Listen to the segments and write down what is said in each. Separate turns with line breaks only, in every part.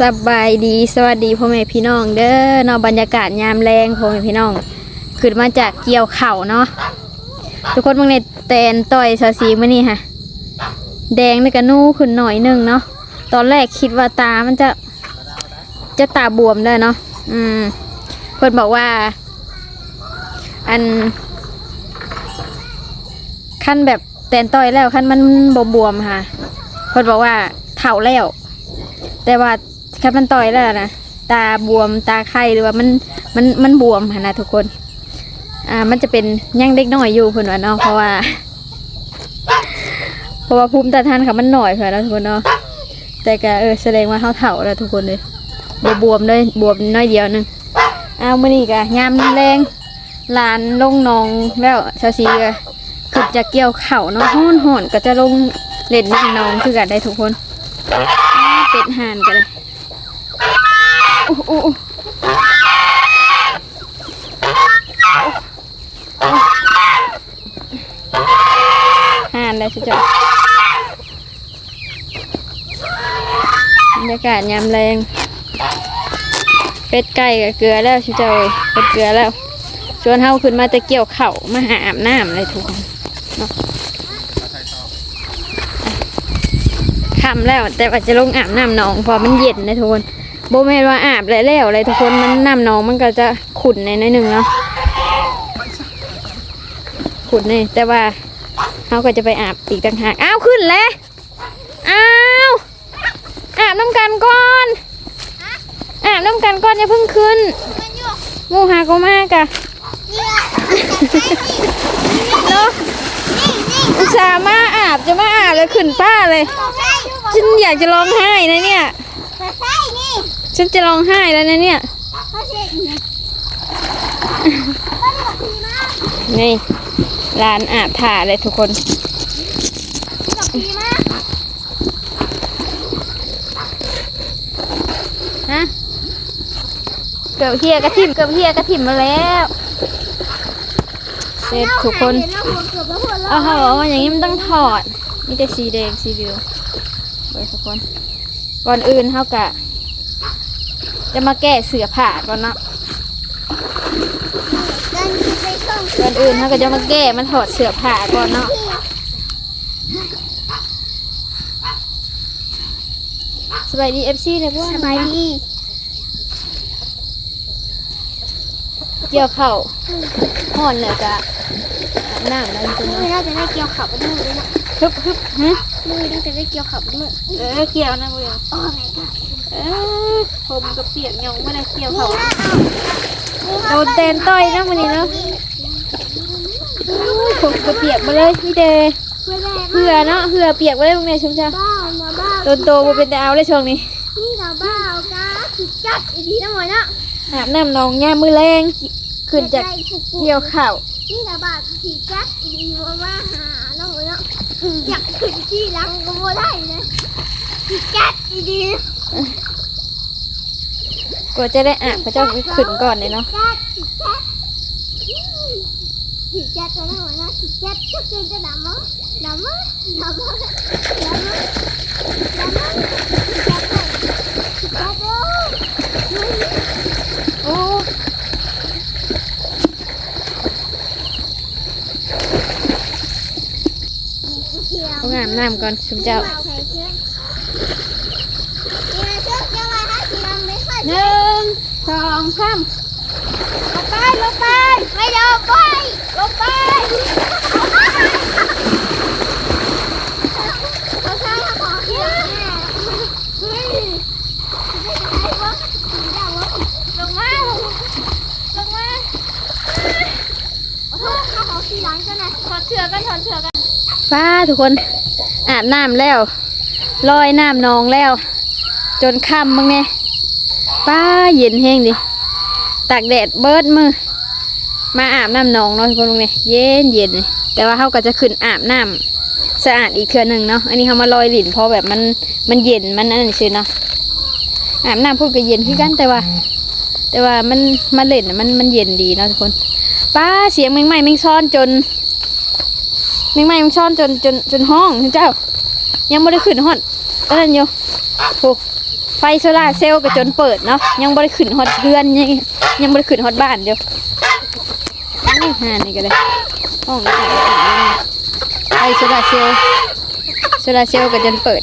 สบายดีสวัสดีพ่อแม่พี่น้องเด้อเนาะบรรยากาศยามแรงพ่อแม่พี่น้องขึ้นมาจากเกี่ยวเข่าเนาะทุกคนมื่อในแตนต่อยสาสีมื่อนี่ค่ะ แดงในกระนูขึ้นหน่อยหนึงเนาะตอนแรกคิดว่าตามันจะจะตาบวมเลยเนาะอืมเพิ่นบอกว่า อันขั้นแบบแตนต่อยแล้วขั้นมันบวมๆค่ะ เพิ่นบอกว่าเถ่าแล้วแต่ว่า คันมันต่อยแล้วนะตาบวมตาไข้หรือว่ามันมันมันบวมหั้นนะทุกคนอ่ามันจะเป็นยังเด็กน้อยอยู่เพิ่นว่าเนาะเพราะว่า เพราะว่าภูมิต้านทานค่ะมันหน่อยเพิ่นนะทุกคนเนาะแต่ก็เออแสดงว่าเฮาเฒ่าแล้วทุกคนเลยบ่บวมเลยบวมน้อยเดียวหนึงอ้าวมื้อนี้ก็ยามแรงหลานลงหนองแล้วชาวซีก็คือจะเกี่ยวเข่าวเนาะฮ้อนๆก็จะลงเล่นน้ำหนองคือกันได้ทุกคนเป็ดห่านกันเลยโอ้โอ้โอ้ ห่านได้สิจ๊ะบรรยากาศยามแรงเป็ดไก่กับเกลือแล้วชิเจ้าเอ้ยเป็ดเกลือแล้วชวนเฮาขึ้นมาแต่เกี่ยวเข่ามาหาอาบน้ำเลยทุกคนเนาะคำแล้วแต่ว่าจะลงอาบน้ำหนองเพอมันเย็นนะทุกคน โบแม่นว่าอาบแล้วแล้วเลยทุกคนมันน้ำหนองมันก็จะขุ่นในน้อยหนึ่งเนาะขุ่นนี่แต่ว่าเขาก็จะไปอาบอีกต่างหากอ้าวขึ้นแล้วอ้าวอาบน้ำกันก่อนอาบน้ำกันก่อนอย่าเพิ่งขึ้นมูหาก็มากอะเนาะอุตส่าห์มาอาบจะมาอาบเลยขึ้นป้าเลยฉันอยากจะร้องไห้นะเนี่ย ฉันจะร้องไห้แล้วนะเนี่ยนี่ร้านอาบถ่าเลยทุกคนฮะ เกือบเฮียกระถิ่มเกือบเฮียกระถิ่มมาแล้ว เสร็จทุกคนโอ้โหอย่างนี้มันต้องถอด มีแต่สีแดงสีเหลืองเว้ยทุกคน ก่อนอื่นเท่ากะ จะมาแก้เสือผ่าก่อนเนาะก่อนอื่นเขาก็จะมาแก้มาถอดเสือผ่าก่อนเนาะสบายดีเอฟซีเลยพวก
สบายดี
เกี่ยวเข่าห่อนเลยกะอาบน้ำแล้วจน
มือน่าจะได้เกี่ยวขับมือเลยนะ
ฮึบฮึบฮะ
มือน่าจะได้เกี่ยวขับมือ
เออเกี่ยวนะเว้ย
โอ้ my god
เออผมก็เปียกยองไม่ได้เกี่ยวเข่า
นี่นะ
โดนเตนต่อยนะวันนี้เนาะผมก็เปียกมาเลยพี่เดย์
เพื่อนแม่
เหือเนาะเหือเปียกมาเลยพวกนี้ชุมชา
บ้ามาบ้า
โดนโตมาเป็นแต่เอาได้ช่วงนี้
นี่เราบ้าเอากาผิดจัดอีกทีนะหมวยนะ
อาบน้ำนองย่ามมือแรงขึ้นจากเกี่ยวเข่า
นี่เราบ้าผิดจัดอีกทีว่าว่าหาน้องหมวยนะอยากขึ้นที่หลังก็ไม่ได้เลยผิดจัดอีกที
กว่าจะได้อาบพระเจ้าขึ้นก่อนเลยเนาะ
จัดผิดจัดผิดจัดตัวน้องหมวยนะผิดจัดก็คือจะดำมั้งดำมั้งดำมั้งดำมั้งดำมั้งผิดจัดเลยผิดจัดเลย
โอ้
เที่ยว
ต้องอาบน้ำก่อนชุมเจ้า
เอาใครเชื่อเนี่ยเชื่อเชื่อว่าถ้าสีดำไม่ค่อย
หนึ่งสองสาม
ลงไปลงไปไม่ลงไปลงไปเอาใช่ค่ะขอเที่ยวแม่เฮ้ยไม่ได้วะสีดำวะลงมาลงมาขอโทษค่ะขอสีหลังกันนะถอดเชือกกันถอดเชือกกัน
ป้าทุกคน อาบน้ำแล้วลอยน้ำนองแล้ว จนค่ำมึงเนี่ยป้าเย็นแห้งดิตากแดดเบิดมือ มาอาบน้ำนองเนาะทุกคนมึงเนี่ยเย็นเย็นแต่ว่าเขาก็จะขึ้นอาบน้ำสะอาดอีกเทือหนึ่งเนาะอันนี้เขามาลอยหลินเพราะแบบมันมันเย็นมันนั่นชื่อเนาะอาบน้ำพูดก็เย็นคือกันแต่ว่า แต่ว่ามันมันเล่นมันมันเย็นดีเนาะทุกคนป้าเสียงแมงไม้แมงซ้อนจน มงไม้แมงช้อนจนจนจนห้องเจ้า ยังไม่ได้ขึ้นหอนตอนนั้นอยู่โหไฟโซลาเซลล์ก็จนเปิดเนาะยังบ่ได้ขึ้นฮอดเพื่อนยังยังบ่ได้ขึ้นฮอดบ้านเดียวอู้ห่านี่ก็เลยห้องไฟโซลาเซลล์โซลาเซลล์ก็จนเปิด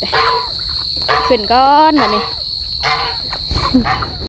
ขึ้นก้อนแบบนี้